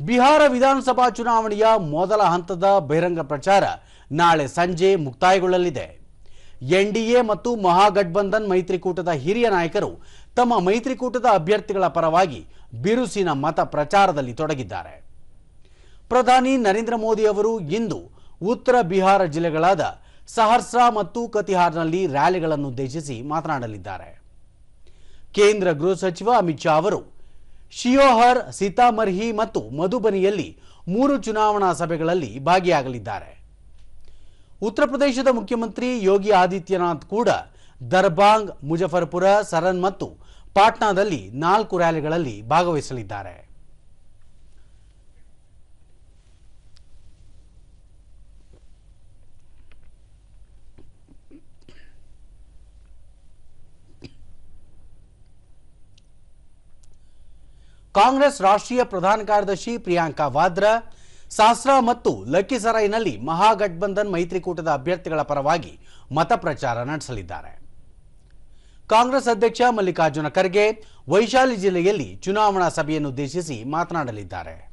ಬಿಹಾರ ವಿಧಾನಸಭಾ ಚುನಾವಣೆಯ ಮೊದಲ ಹಂತದ ಬಹಿರಂಗ ಪ್ರಚಾರ ನಾಳೆ ಸಂಜೆ ಮುಕ್ತಾಯಗೊಳ್ಳಲಿದೆ. ಎನ್ಡಿಎ ಮತ್ತು ಮಹಾಗಠಬಂಧನ್ ಮೈತ್ರಿಕೂಟದ ಹಿರಿಯ ನಾಯಕರು ತಮ್ಮ ಮೈತ್ರಿಕೂಟದ ಅಭ್ಯರ್ಥಿಗಳ ಪರವಾಗಿ ಬಿರುಸಿನ ಮತ ಪ್ರಚಾರದಲ್ಲಿ ತೊಡಗಿದ್ದಾರೆ. ಪ್ರಧಾನಿ ನರೇಂದ್ರ ಮೋದಿ ಅವರು ಇಂದು ಉತ್ತರ ಬಿಹಾರ ಜಿಲ್ಲೆಗಳಾದ ಸಹರ್ಸಾ ಮತ್ತು ಕತಿಹಾರ್ನಲ್ಲಿ ರ್ಯಾಲಿಗಳನ್ನುದ್ದೇಶಿಸಿ ಮಾತನಾಡಲಿದ್ದಾರೆ. ಕೇಂದ್ರ ಗೃಹ ಸಚಿವ ಅಮಿತ್ ಶಾ ಅವರು ಶಿಯೋಹರ್ ಸೀತಾಮರ್ಹಿ ಮತ್ತು ಮಧುಬನಿಯಲ್ಲಿ ಮೂರು ಚುನಾವಣಾ ಸಭೆಗಳಲ್ಲಿ ಭಾಗಿಯಾಗಲಿದ್ದಾರೆ. ಉತ್ತರ ಪ್ರದೇಶದ ಮುಖ್ಯಮಂತ್ರಿ ಯೋಗಿ ಆದಿತ್ಯನಾಥ್ ಕೂಡ ದರ್ಬಾಂಗ್ ಮುಜಫರ್ಪುರ ಸರನ್ ಮತ್ತು ಪಾಟ್ನಾದಲ್ಲಿ ನಾಲ್ಕು ರ್ಯಾಲಿಗಳಲ್ಲಿ ಭಾಗವಹಿಸಲಿದ್ದಾರೆ. ಕಾಂಗ್ರೆಸ್ ರಾಷ್ಟ್ರೀಯ ಪ್ರಧಾನ ಕಾರ್ಯದರ್ಶಿ ಪ್ರಿಯಾಂಕಾ ವಾದ್ರಾ, ಸಾಸ್ರಾ ಮತ್ತು ಲಕ್ಕಿಸರೈನಲ್ಲಿ ಮಹಾಗಠಬಂಧನ್ ಮೈತ್ರಿಕೂಟದ ಅಭ್ಯರ್ಥಿಗಳ ಪರವಾಗಿ ಮತ ಪ್ರಚಾರ ನಡೆಸಲಿದ್ದಾರೆ. ಕಾಂಗ್ರೆಸ್ ಅಧ್ಯಕ್ಷ ಮಲ್ಲಿಕಾರ್ಜುನ ಖರ್ಗೆ ವೈಶಾಲಿ ಜಿಲ್ಲೆಯಲ್ಲಿ ಚುನಾವಣಾ ಸಭೆಯನ್ನುದ್ದೇಶಿಸಿ ಮಾತನಾಡಲಿದ್ದಾರೆ.